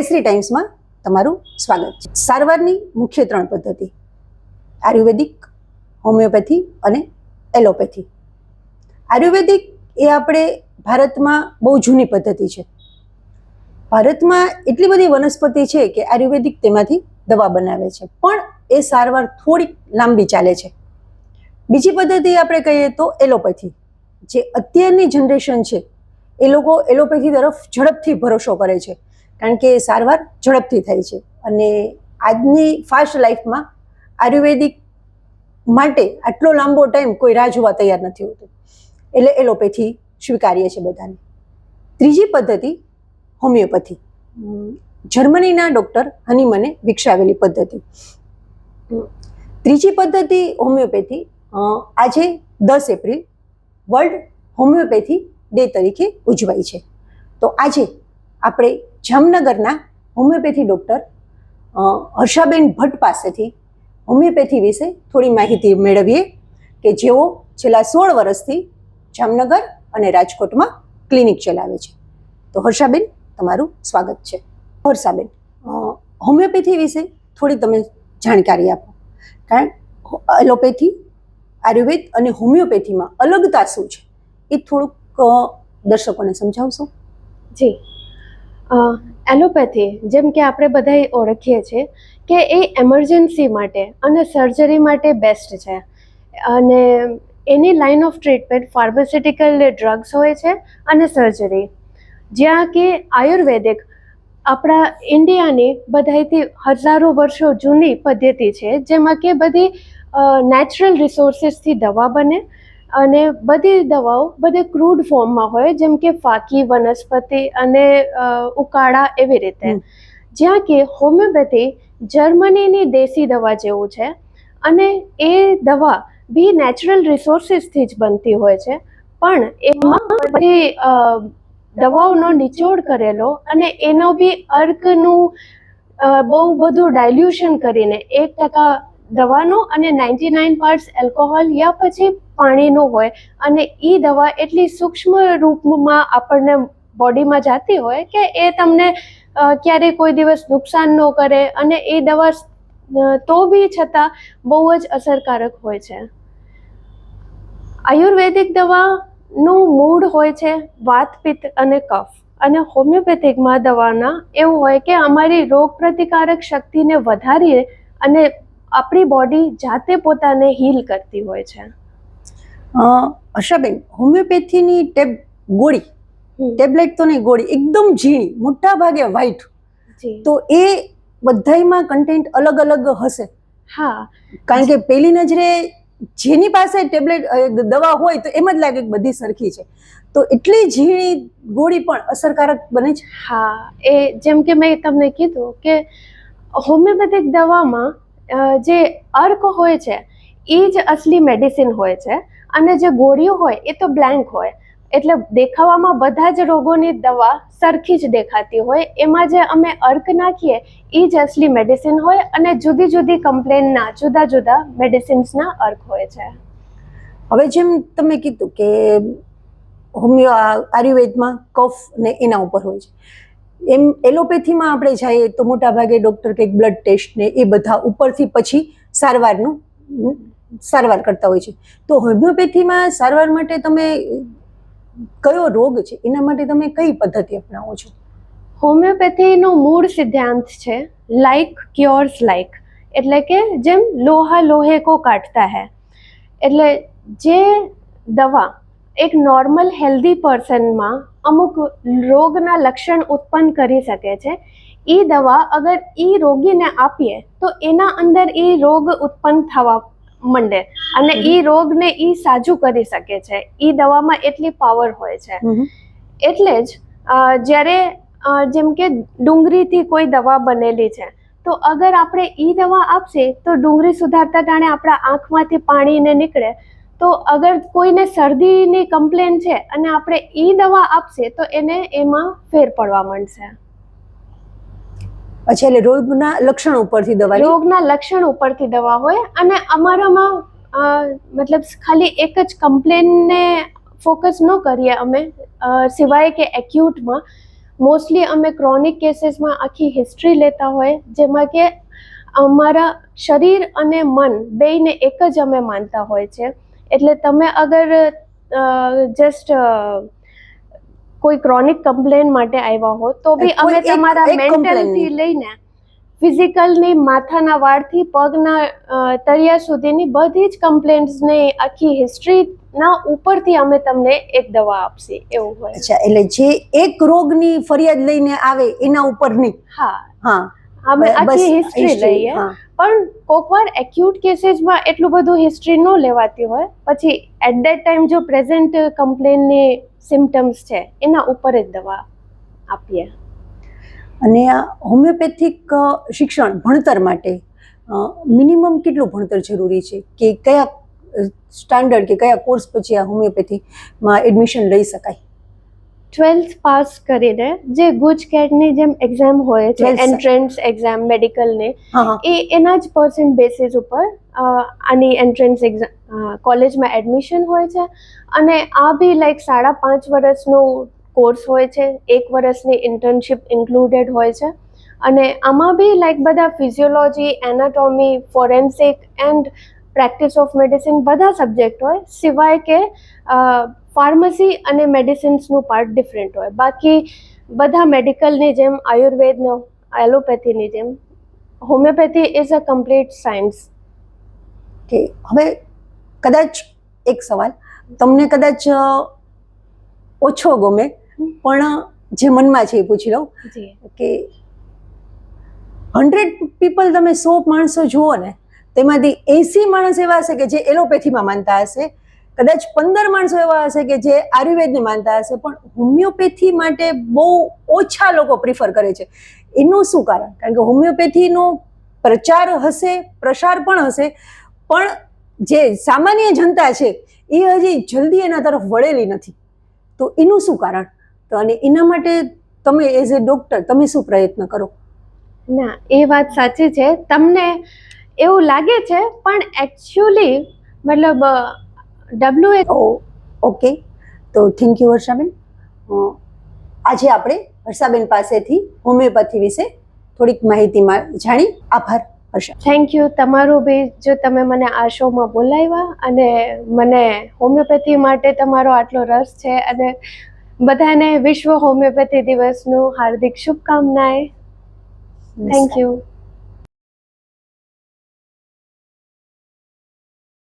કેસરી ટાઈમ્સમાં તમારું સ્વાગત છે. સારવારની મુખ્ય ત્રણ પદ્ધતિ, આયુર્વેદિક, હોમિયોપેથી અને એલોપેથી. આયુર્વેદિક એ આપણે ભારતમાં બહુ જૂની પદ્ધતિ છે. ભારતમાં એટલી બધી વનસ્પતિ છે કે આયુર્વેદિક તેમાંથી દવા બનાવે છે. પણ એ સારવાર થોડીક લાંબી ચાલે છે. બીજી પદ્ધતિ આપણે કહીએ તો એલોપેથી. જે અત્યારની જનરેશન છે, એ લોકો એલોપેથી તરફ ઝડપથી ભરોસો કરે છે. કારણ કે સારવાર ઝડપથી થાય છે. અને આજની ફાસ્ટ લાઈફમાં આયુર્વેદિક માટે આટલો લાંબો ટાઈમ કોઈ રાહ જોવા તૈયાર નથી હોતું. એટલે એલોપેથી સ્વીકારીએ છીએ બધાને. ત્રીજી પદ્ધતિ, હોમિયોપેથી. જર્મનીના ડૉક્ટર હનીમને વિકસાવેલી પદ્ધતિ. ત્રીજી પદ્ધતિ, હોમિયોપેથી આજે દસ એપ્રિલ વર્લ્ડ હોમિયોપેથી ડે તરીકે ઉજવાય છે. તો આજે આપણે જામનગરના હોમિયોપેથી ડૉક્ટર હર્ષાબેન ભટ્ટ પાસેથી હોમિયોપેથી વિશે થોડી માહિતી મેળવીએ કે જેઓ છેલ્લા સોળ વર્ષથી જામનગર અને રાજકોટમાં ક્લિનિક ચલાવે છે. તો હર્ષાબેન, તમારું સ્વાગત છે. હર્ષાબેન હોમિયોપેથી વિશે થોડી તમે જાણકારી આપો. કારણ એલોપેથી, આયુર્વેદ અને હોમિયોપેથીમાં અલગતા શું છે? એ થોડુંક દર્શકોને સમજાવશો? જી. એલોપેથી, જેમ કે આપણે બધા ઓળખીએ છીએ, કે એ એમરજન્સી માટે અને સર્જરી માટે બેસ્ટ છે. અને એની line of treatment pharmaceutical drugs હોય છે અને સર્જરી જ્યાં કે આયુર્વેદિક, આપણા ઇન્ડિયાની બધાથી હજારો વર્ષો જૂની પદ્ધતિ છે, જેમાં કે બધી નેચરલ રિસોર્સિસથી દવા બને અને બધી દવાઓ બધે ક્રૂડ ફોર્મમાં હોય જેમ કે ફાકી વનસ્પતિ અને ઉકાળા એવી રીતે. જ્યાં કે હોમિયોપેથી જર્મનીની દેશી દવા જેવું છે અને એ દવા બી નેચરલ રિસોર્સિસથી જ બનતી હોય છે. પણ એમાં બધી દવાઓનો નિચોડ કરેલો અને એનો બી અર્કનું બહુ બધું ડાયલ્યુશન કરીને એક ટકા દવાનો અને નાઇન્ટી નાઇન પાર્ટ્સ એલ્કોહોલ યા પછી પાણીનો હોય અને એ દવા એટલી સૂક્ષ્મ રૂપમાં આપણને બોડીમાં જતી હોય કે એ તમને ક્યારેય કોઈ દિવસ નુકસાન ન કરે અને એ દવા તો બી છતાં બહુ જ અસરકારક હોય છે. આયુર્વેદિક દવાનું મૂળ હોય છે વાત, પિત્ત અને કફ. અને હોમિયોપેથિકમાં દવાના એવું હોય કે અમારી રોગ પ્રતિકારક શક્તિને વધારી અને આપણી બોડી જાતે પોતાને હીલ કરતી હોય છે. અ, હર્ષાબેન હોમિયોપેથીની ટેબ ગોળી. ટેબ્લેટ તો નહીં ગોળી. એકદમ ઝીણી મોટા ભાગે વ્હાઈટ તો એ બધાયમાં કન્ટેન્ટ અલગ અલગ હશે. હા. કારણ કે પેલી નજરે જેની પાસે ટેબ્લેટ દવા હોય તો એમ જ લાગે કે બધી સરખી છે. તો એટલી ઝીણી ગોળી પણ અસરકારક બને છે. હા. એ જેમ કે મેં તમને કીધું કે હોમિયોપેથિક દવામાં જે અર્ક હોય છે એ જ અસલી મેડિસિન હોય છે. અને જે ગોળીઓ હોય એ તો બ્લેન્ક હોય. એટલે દેખાવામાં બધા જ રોગોની દવા સરખી જ દેખાતી હોય. એમાં જે અમે અર્ક નાખીએ એ જ અસલી મેડિસિન હોય અને જુદી જુદી કમ્પ્લેનના જુદા જુદા મેડિસિન્સના અર્ક હોય છે. હવે જેમ તમે કીધું કે હોમિયો આયુર્વેદમાં કફ ને એના ઉપર હોય છે. એમ એલોપેથીમાં આપણે જઈએ તો મોટાભાગે ડૉક્ટર કંઈક બ્લડ ટેસ્ટ ને એ બધા ઉપરથી પછી સારવારનું સારવાર કરતા હોય છે. તો હોમિયોપેથીમાં સારવાર માટે તમે કયો રોગ છે? એના માટે તમે કઈ પદ્ધતિ અપનાવો છો? હોમિયોપેથીનો મૂળ સિદ્ધાંત છે લાઇક ક્યોર્સ લાઇક એટલે કે જેમ લોહા લોહે કો કાટતા હૈ. એટલે જે દવા એક નોર્મલ હેલ્ધી પર્સનમાં અમુક રોગના લક્ષણ ઉત્પન્ન કરી શકે છે એ દવા અગર એ રોગીને આપીએ, તો એના અંદર એ રોગ ઉત્પન્ન થવા માંડે. અને એ રોગને એ સાજું કરી શકે છે. એ દવામાં એટલી પાવર હોય છે. એટલે જ જ્યારે જેમ કે ડુંગળીથી કોઈ દવા બનેલી છે તો અગર આપણે એ દવા આપશે તો ડુંગળી સુધારતા ટાણે આપણા આંખમાંથી પાણીને નીકળે. તો અગર કોઈને શરદીની કમ્પ્લેન છે અને આપણે એ દવા આપશે તો એને એમાં ફેર પડવા માંડશે. અચ્છા, એટલે રોગના લક્ષણ ઉપરથી દવા? રોગના લક્ષણ ઉપરથી દવા હોય અને અમારામાં મતલબ ખાલી એક જ કમ્પ્લેનને ફોકસ ન કરીએ અમે. સિવાય કે એક્યુટમાં. મોસ્ટલી અમે ક્રોનિક કેસીસમાં આખી હિસ્ટ્રી લેતા હોય, જેમાં કે અમારા શરીર અને મન બેયને એક જ અમે માનતા હોય છે. એટલે તમે અગર જસ્ટ કોઈ ક્રોનિક કમ્પ્લેન માટે આવ્યા હો તો બી અમે તમારા મેન્ટલથી મેન્ટલથી. લઈને ફિઝિકલની માથાના વાળથી પગના તળિયા સુધીની બધી જ કમ્પ્લેન્ટ્સને આખી હિસ્ટ્રી ના ઉપરથી અમે તમને એક દવા આપશે એવું હોય. અચ્છા એટલે જે એક રોગની ફરિયાદ લઈને આવે એના ઉપર નહીં? હા. હા. અમે આખી હિસ્ટ્રી લઈએ. પણ કોકવાર એક્યુટ કેસીસમાં એટલું બધું હિસ્ટ્રી ન લેવાતી હોય. પછી એટ ધેટ ટાઈમ જો પ્રેઝન્ટ કમ્પ્લેનની સિમ્ટમ્સ છે એના ઉપર જ દવા આપીએ. અને આ હોમિયોપેથિક શિક્ષણ ભણતર માટે મિનિમમ કેટલું ભણતર જરૂરી છે? કે કયા સ્ટાન્ડર્ડ કે કયા કોર્સ પછી આ હોમિયોપેથીમાં એડમિશન લઈ શકાય? ટ્વેલ્થ પાસ કરીને જે ગુજ કેટની જેમ એક્ઝામ હોય છે એન્ટ્રન્સ એક્ઝામ મેડિકલની એ એના જ પર્સન્ટ બેસિસ ઉપર આની એન્ટ્રન્સ એક્ઝામ કોલેજમાં એડમિશન હોય છે. અને આ બી લાઈક સાડા પાંચ વર્ષનો કોર્સ હોય છે એક વર્ષની ઇન્ટર્નશિપ ઇન્ક્લુડેડ હોય છે. અને આમાં બી લાઈક બધા physiology anatomy forensic and practice of medicine બધા સબ્જેક્ટ હોય સિવાય કે ફાર્મસી અને મેડિસિન્સનું પાર્ટ ડિફરન્ટ હોય. બાકી બધા મેડિકલની જેમ આયુર્વેદનો એલોપેથીની જેમ homeopathy is a complete science. કે હવે કદાચ એક સવાલ તમને કદાચ ઓછો ગમે પણ જે મનમાં છે એ પૂછી લઉં. કે હંડ્રેડ પીપલ તમે સો માણસો જુઓ ને તેમાંથી એંસી માણસ એવા હશે કે જે એલોપેથીમાં માનતા હશે, કદાચ પંદર માણસો એવા હશે કે જે આયુર્વેદને માનતા હશે, પણ હોમિયોપેથી માટે બહુ ઓછા લોકો પ્રિફર કરે છે. એનું શું કારણ? કારણ કે હોમિયોપેથીનો પ્રચાર હશે, પ્રસાર પણ હશે, પણ જે સામાન્ય જનતા છે, એ હજી જલ્દી એના તરફ વળેલી નથી. તો એનું શું કારણ? તો અને એના માટે તમે એઝ એ ડોક્ટર તમે શું પ્રયત્ન કરો? ના, એ વાત સાચી છે. તમને એવું લાગે છે પણ એકચ્યુઅલી મતલબ ડબલ્યુ એ ઓકે. તો થેન્ક યુ વર્ષાબેન. આજે આપણે વર્ષાબેન પાસેથી હોમિયોપેથી વિશે થોડીક માહિતી જાણી. આભાર હર્ષા થેન્ક યુ તમારું બી જો તમે મને આ શોમાં બોલાવ્યા અને મને હોમિયોપેથી માટે તમારો આટલો રસ છે અને બધાને વિશ્વ હોમિયોપેથી દિવસનું હાર્દિક શુભકામનાએ થેન્ક યુ